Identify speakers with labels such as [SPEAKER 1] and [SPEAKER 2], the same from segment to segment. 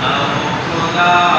[SPEAKER 1] Alors, on.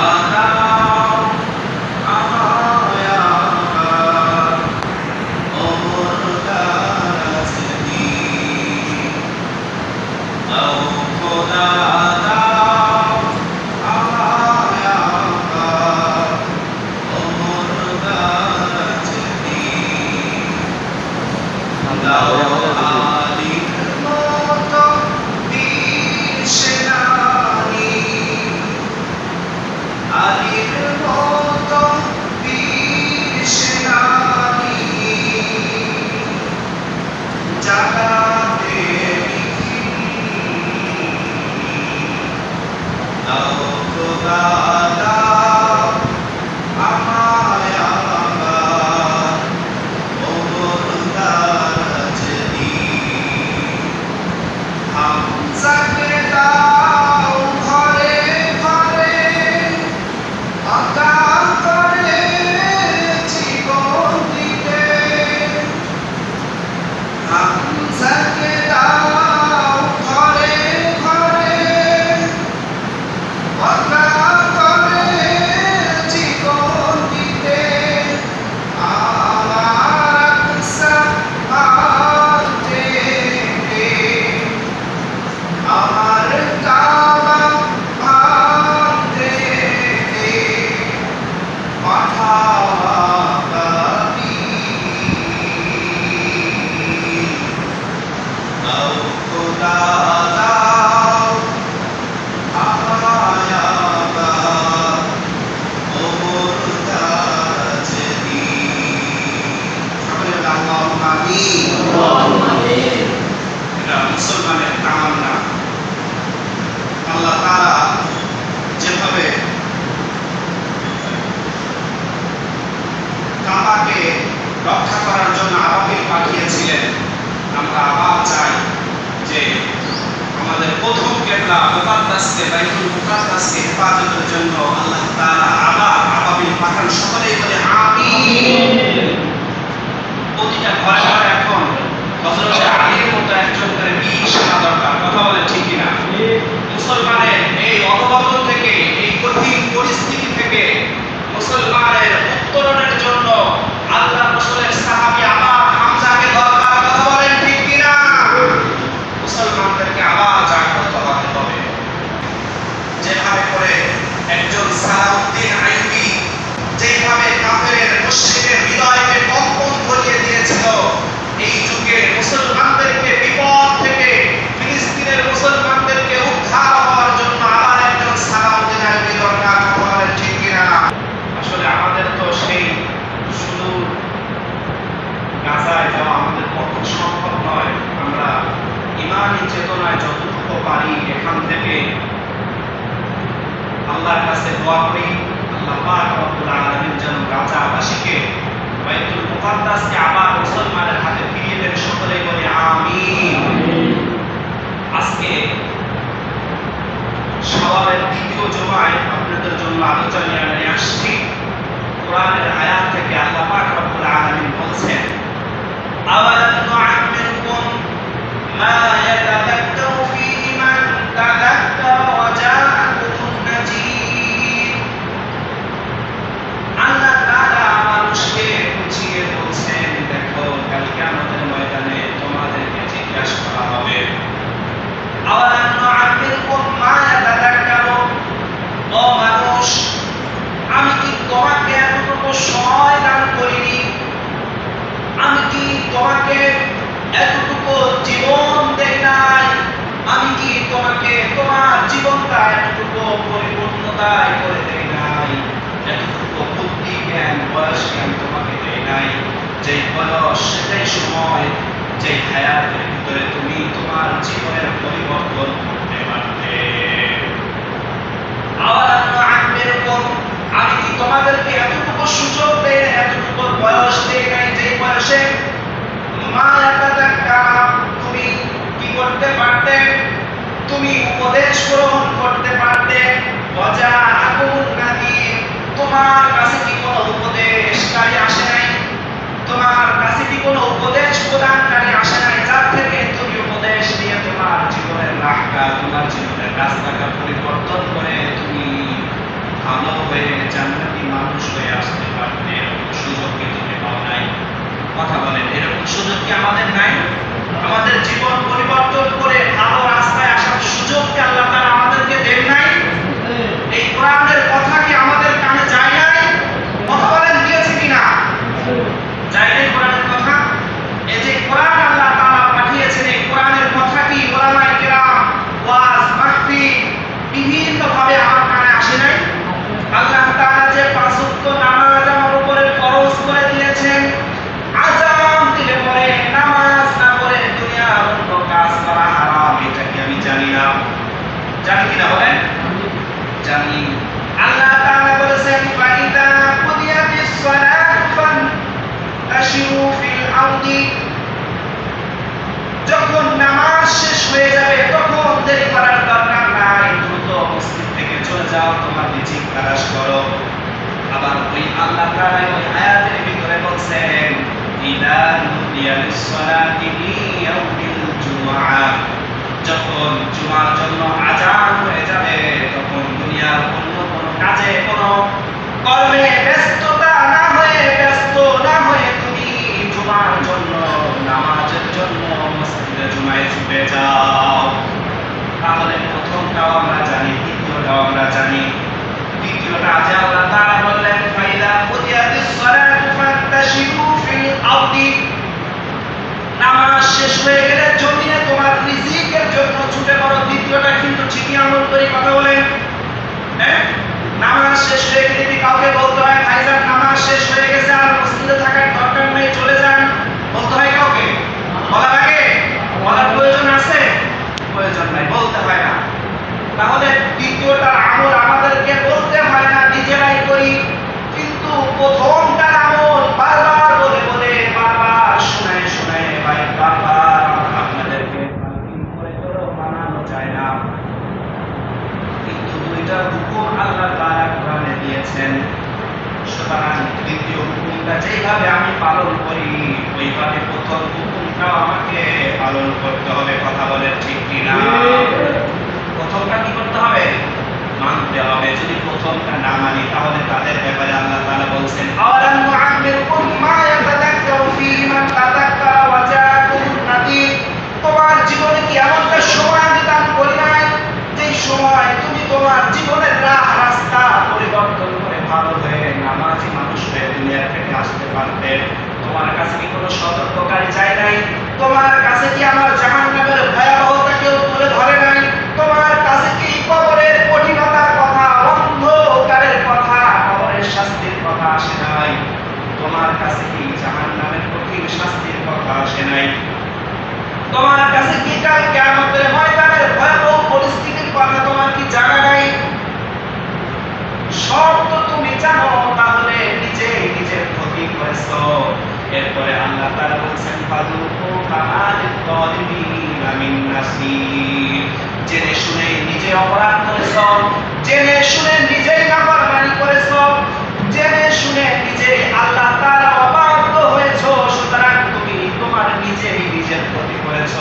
[SPEAKER 1] যেই সেটাই সময় হায়াতের ভিতরে তুমি তোমার জীবনের পরিবর্তন করতে পারতে আমি কি তোমাদেরকে এতটুকু সুযোগ দেয় না এতটুকু বয়স দেয় নাই বয়সে মা তুমি কি করতে তুমি উপদেশ গ্রহণ করতে পারতে? তোমার কাছে কি কোনো উপদেশকারী আসে নাই? তালাশ করো। আবার ওই আল্লাহ তাআলা ওই আয়াতের ভিতরে বলছেন, ইদা নুদিয়া লিস-সালাতি লিয়াউমিল জুমআ। যখন জুমার জন্য আজান হয়ে যাবে, তখন দুনিয়ার অন্য কোনো কাজে কোনো কর্মে ব্যস্ততা না হয়ে ব্যস্ত না হয়ে তুমি জুমার জন্য নামাজের জন্য মসজিদে জুমায় ছুটে যাও তাহলে প্রথমটাও আমরা জানি দ্বিতীয়টাও আমরা জানি দ্বিতীয়টা যে আল্লাহ তাআলা বললেন ফাইদা কুদিয়াতিস সালাতু ফান্তাশিরু ফিল আরদি নামাজ শেষ হয়ে গেলে জমিনে তোমার রিজিকের জন্য ছুটে পড়ো দ্বিতীয়টা কিন্তু ঠিকই আমল করে কথা বলেন হ্যাঁ কাউকে বলতে হয় ভাইজান নামাজ শেষ হয়ে গেছে থাকার দরকার নেই, চলে যান। বলতে হয় কাউকে? বলা লাগে বলার প্রয়োজন আছে? প্রয়োজন নাই, বলতে হয় না। তাহলে দ্বিতীয়টার আমল আমাদেরকে বলতে হয় না নিজেরাই করি কিন্তু প্রথমটার আমল বারবার বলে বলে বারবার শোনায় শোনায় ভাই বারবার আপনাদেরকে তালকিন করে করেও বানানো যায় না কিন্তু দুইটার হুকুম আল্লাহ তাআলা কোরআনে দিয়েছেন সুতরাং দ্বিতীয় হুকুমটা যেইভাবে আমি পালন করি, ওইভাবে প্রথম হুকুমটাও আমাকে পালন করতে হবে, কথা বলে ঠিক কিনা? প্রথমটা কি করতে হবে? মানতে হবে। যদি প্রথমটা না মানি, তাহলে তাদের ব্যাপারে আল্লাহ তাআলা বলছেন আওয়ালাম নুআম্মিরকুম মা ইয়াতাযাক্কারু ফীহি মান তাযাক্কারা ওয়া জাআকুম নাযীর তোমার জীবনে কি এমনটা সময় আমি দান করি নাই? যে সময় তুমি তোমার জীবনের রাহ রাস্তা পরিবর্তন করে ভালো হয়ে নামাজি মানুষ হয়ে দুনিয়া থেকে আসতে পারবে। তোমার কাছে কি কোনো সতর্ককারী চাই নাই? তোমার কাছে কি আমার জাহান্নামের ভয়াবহতা কেউ তুলে ধরে নাই? তোমার কাছে কি কবরের কঠিনতার কথা, অন্ধকারের কথা, কবরের শাস্তির কথা আসে নাই? তোমার কাছে কি জাহান্নামের কঠিন শাস্তির কথা আসে নাই? তোমার কাছে কি কাল কিয়ামতের ময়দানের ভয়াবহ পরিস্থিতির কথা তোমার কি জানা নাই সব তো তুমি জানো তাহলে নিজেই নিজের ক্ষতি এরপরে আল্লাহ তাআলা বলছেন জেনে শুনে নিজে অপরাধ করেছ, জেনে শুনে নিজেই নাফরমানি করেছ, জেনে শুনে নিজেই আল্লাহ তাআলা অবাধ্য হয়েছো, সুতরাং তুমি তোমার নিজেই নিজের ক্ষতি করেছ।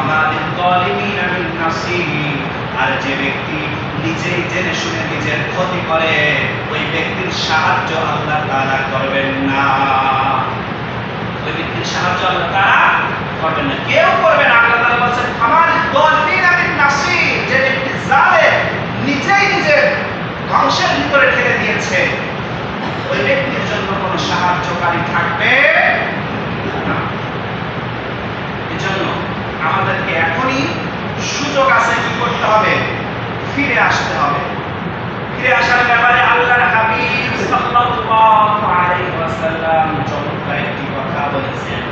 [SPEAKER 1] আমাদের যালিমিনা মিন নাসির। যে ব্যক্তি নিজেই জেনে শুনে নিজের ক্ষতি করে, ওই ব্যক্তির সাহায্য আল্লাহ তাআলা করবেন না। ওই ব্যক্তির সাহায্য আল্লাহ তাআলা করবেন না। কেউ করবে না। আল্লাহ তাআলা বলেছেন, আমার নাসি যে ব্যক্তি জালেম, নিজেই নিজের ধ্বংসের ভিতরে ঠেলে দিয়েছে। ওই ব্যক্তির জন্য কোনো সাহায্যকারী থাকবে না। এজন্য আমাদেরকে এখনই সুযোগ আছে কি করতে হবে ফিরে আসতে হবে। ফিরে আসার ব্যাপারে আল্লাহর হাবিব সাল্লাল্লাহু আলাইহি ওয়াসাল্লাম চমৎকার একটি কথা বলেছেন।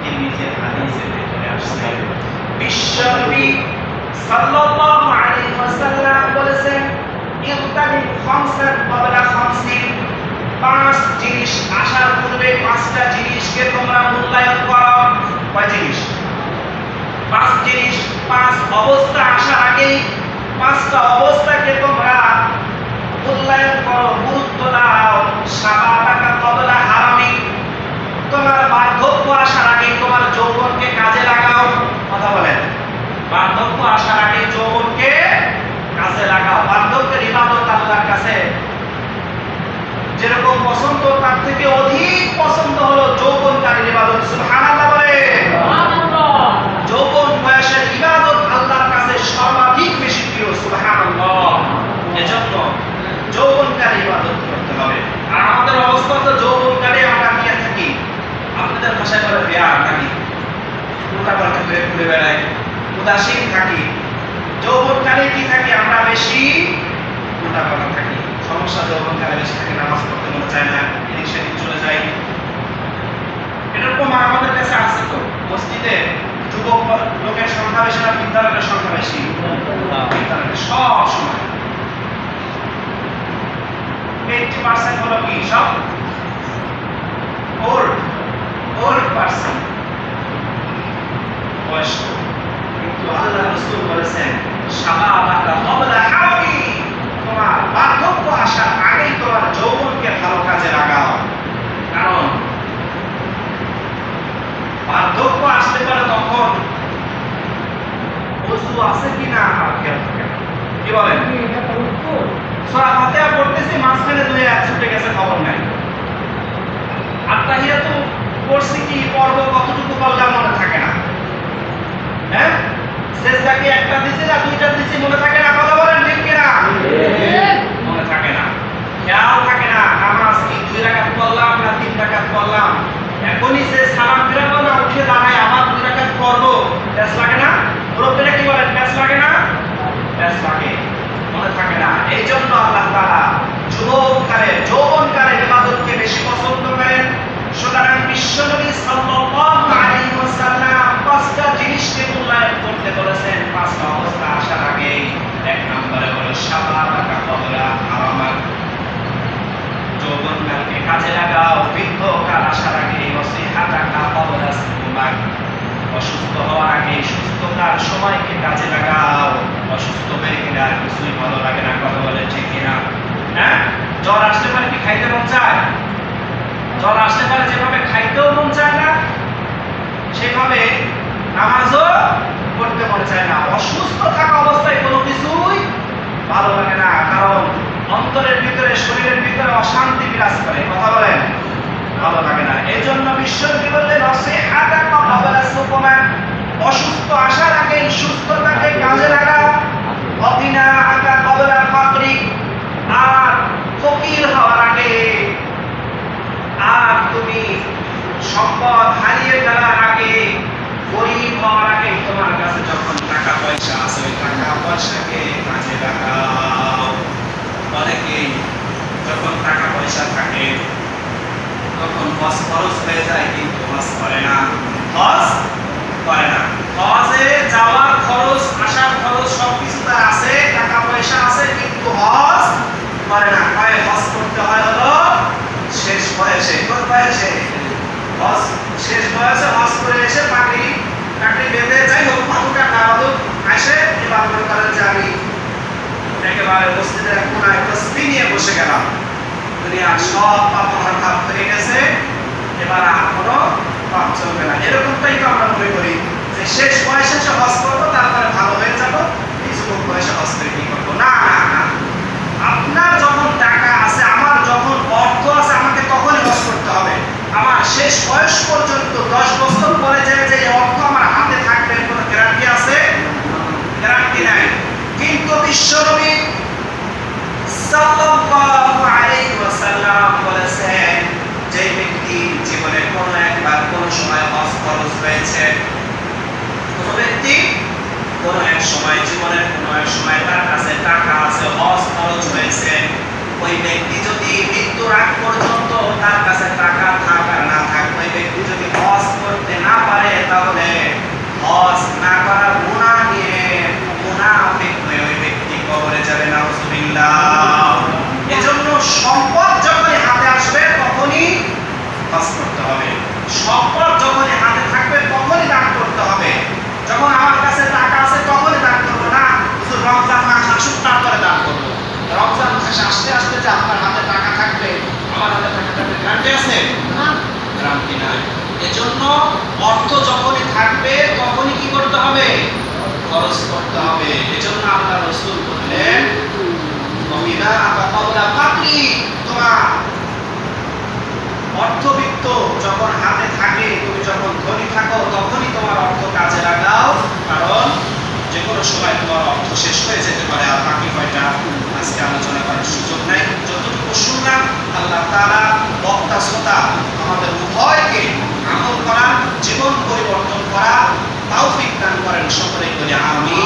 [SPEAKER 1] তিরমিজির হাদিসের ভিতরে আসছে বিশ্বনবী সাল্লাল্লাহু আলাইহি ওয়াসাল্লাম বলেছেন ইরতানিব খামসান ক্বাবলা খামসিন। পাঁচ জিনিস আসার পূর্বে পাঁচটা জিনিসকে তোমরা মূল্যায়ন করো। কয় জিনিস? পাঁচ জিনিস, পাঁচ অবস্থা আসার আগেই পাঁচটা অবস্থাকে তোমরা? মূল্যায়ন করো, গুরুত্ব দাও। সাবাতাকা কবলা হারামি। তোমার বার্ধক্য আসার আগে তোমার যৌবনকে কাজে লাগাও। কথা বলেন। বার্ধক্য আসার আগে যৌবনকে কাজে লাগাও। বার্ধক্যের ইবাদত আল্লাহর কাছে। যেরকম পছন্দ তার থেকে অধিক পছন্দ হলো যৌবনকারীর ইবাদত। সুবহানাল্লাহ বলে যৌবন মসজিদে যুবক লোকের সংখ্যা বেশি না বিদ্যালয়ের সংখ্যা বেশি? হ্যাঁ। সব সময় এইটি পার্সেন্ট হলো কি সব? ওল্ড ওল্ড পার্সন বয়স্ক। কিন্তু আল্লাহ রসুল বলেছেন তোমার বার্ধক্য আসার আগেই তোমার যৌবনকে ভালো কাজে লাগাও। কারণ ওযু আছে কিনা আমার খেয়াল থাকে না। কি বলেন? সূরা ফাতিহা পড়তেছি মাঝখানে দুই আয়াত ছুটে গেছে খবর নাই। আত্তাহিয়াতু পড়ছি কি পর্ব কতটুকু করলাম মনে থাকে না। হ্যাঁ? সেজদাকে একটা দিছি না দুইটা দিছি মনে থাকে না কথা বলেন ঠিক কিনা? মনে থাকে না। খেয়াল থাকে না নামাজ কি দুই রাকাত পড়লাম না তিন রাকাত পড়লাম? এখনই সে সালাম ফিরাবো না উঠে দাঁড়ায় আবার দুই রাকাত পড়ব। লাগে না? মুরব্বীরা কি বলেন ব্যাস লাগে না ব্যাস লাগে মনে থাকে না। এই জন্য আল্লাহ যৌবনকালে ইবাদতকে বেশি পছন্দ করেন। সুতরাং বিশ্বনবী সাল্লাল্লাহু আলাইহি ওয়াসাল্লাম পাঁচটা জিনিসকে মূল্যায়ন করতে বলেছেন। পাঁচটা অবস্থা আসার আগে এক নম্বরে হলো সাবারাকা কবলা হারামাক যৌবনকালকে কাজে লাগাও, বৃদ্ধকাল আসার আগে সুস্থতার সময়কে কাজে লাগাও। অসুস্থ হয়ে গেলে আর কিছুই ভালো লাগে না, কথা বলে ঠিক কিনা? হ্যাঁ? জ্বর আসতে পারে কি খাইতে মন চায়? জ্বর আসতে পারে যেভাবে খাইতেও মন চায় না, সেভাবে নামাজও করতে মনে চায় না। অসুস্থ থাকা অবস্থায় কোনো কিছুই ভালো লাগে না, কারণ অন্তরের ভিতরে, শরীরের ভিতরে অশান্তি বিরাজ করে। কথা বলেন ভালো লাগে না এই জন্য বিশ্বনবী বললেন অসিহাতা কবলা সুকুমান অসুস্থ আসার আগে সুস্থতাকে কাজে লাগাও অদিনা আকা কবলা ফাকরি আর ফকির হওয়ার আগে আর তুমি সম্পদ হারিয়ে ফেলার আগে গরিব হওয়ার আগে তোমার কাছে যখন টাকা পয়সা আছে ওই টাকা পয়সাকে কাজে লাগাও। অনেকেই যখন টাকা পয়সা থাকে, তখন হজ খরচ হয়ে যায়, কিন্তু হজ করে না। হজ করে না। হজে যাওয়ার খরচ, আসার খরচ সব কিছু তার আছে, টাকা পয়সা আছে, কিন্তু হজ করে না। কয় হজ করতে হয় হলো শেষ বয়সে। কোন বয়সে? হজ শেষ বয়সে হজ করে এসে পাগড়ি পাগড়ি বেঁধে, যাই হোক পাতুকা কাবাদু আসে, এবার মনে করেন যে আমি একেবারে মসজিদের কোনায় তসবি নিয়ে বসে গেলাম। দুনিয়ার সব পাপ আমার ভাব হয়ে গেছে, এবার আর কোনো পাপ চলবে না। এরকমটাই তো আমরা মনে করি যে শেষ বয়সে এসে হজ করব, তারপরে ভালো হয়ে যাব, এই যুবক বয়সে হজ করে কি করব? না। আপনার যখন টাকা আছে, আমার যখন অর্থ আছে, আমাকে তখনই হজ করতে হবে। আমার শেষ বয়স পর্যন্ত, দশ বছর পরে যে যে অর্থ আমার হাতে থাকবে এর কোনো গ্যারান্টি আছে গ্যারান্টি নাই কিন্তু বিশ্বনবী সাল্লাল্লাহু আলাইহি অর্থবিত্ত যখন হাতে থাকে তুমি যখন ধনী থাকো তখনই তোমার অর্থ কাজে লাগাও। কারণ যে কোনো সময় তোমার অর্থ শেষ হয়ে যেতে পারে। আর বাকি কয়টা আজকে আলোচনা করার সুযোগ নাই। যতটুকু শুনলাম আল্লাহ তারা বক্তা শ্রোতা আমাদের উভয়কে আমল করা জীবন পরিবর্তন করা তাও দান করেন। সকলে বলে আমি